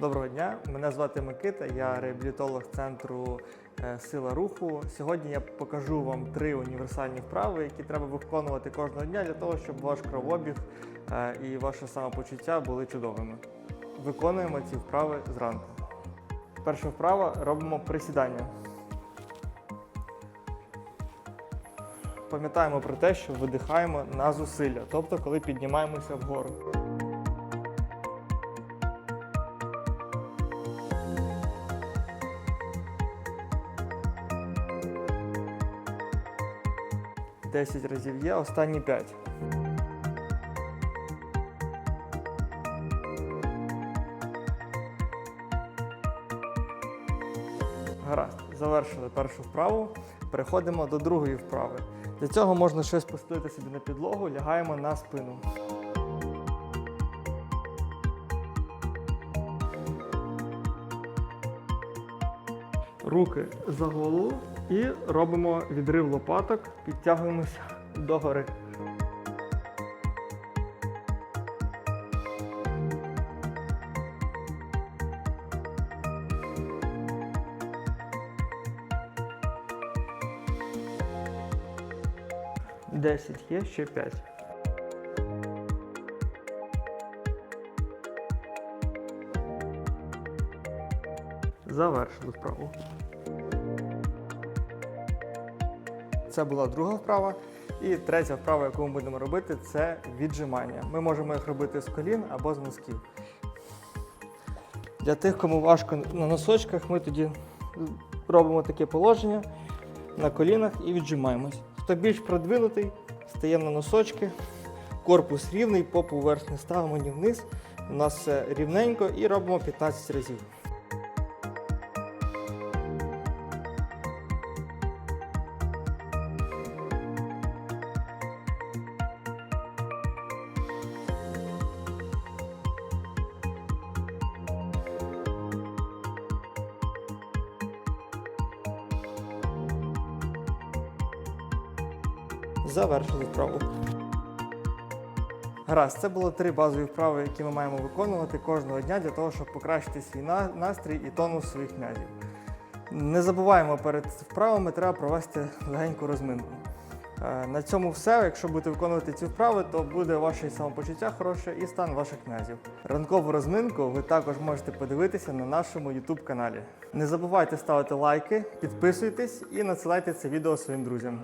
Доброго дня, мене звати Микита, я реабілітолог центру е, Сила руху. Сьогодні я покажу вам три універсальні вправи, які треба виконувати кожного дня для того, щоб ваш кровообіг е, і ваше самопочуття були чудовими. Виконуємо ці вправи зранку. Перша вправа робимо присідання. Пам'ятаємо про те, що видихаємо на зусилля, тобто коли піднімаємося вгору. Десять разів є, останні 5. Гаразд, завершили першу вправу. Переходимо до другої вправи. Для цього можна щось постелити собі на підлогу, лягаємо на спину. Руки за голову і робимо відрив лопаток, підтягуємося догори. Десять є, ще п'ять. Завершили вправу. Це була друга вправа. І третя вправа, яку ми будемо робити, це віджимання. Ми можемо їх робити з колін або з носків. Для тих, кому важко на носочках, ми тоді робимо таке положення на колінах і віджимаємось. Хто більш продвинутий, стаємо на носочки, корпус рівний, попу вверх не ставимо ні вниз. У нас все рівненько і робимо 15 разів. Завершили вправу. Гаразд, це було три базові вправи, які ми маємо виконувати кожного дня для того, щоб покращити свій настрій і тонус своїх м'язів. Не забуваємо перед вправами, треба провести легеньку розминку. Е, На цьому все. Якщо будете виконувати ці вправи, то буде ваше самопочуття хороше і стан ваших м'язів. Ранкову розминку ви також можете подивитися на нашому YouTube каналі. Не забувайте ставити лайки, підписуйтесь і надсилайте це відео своїм друзям.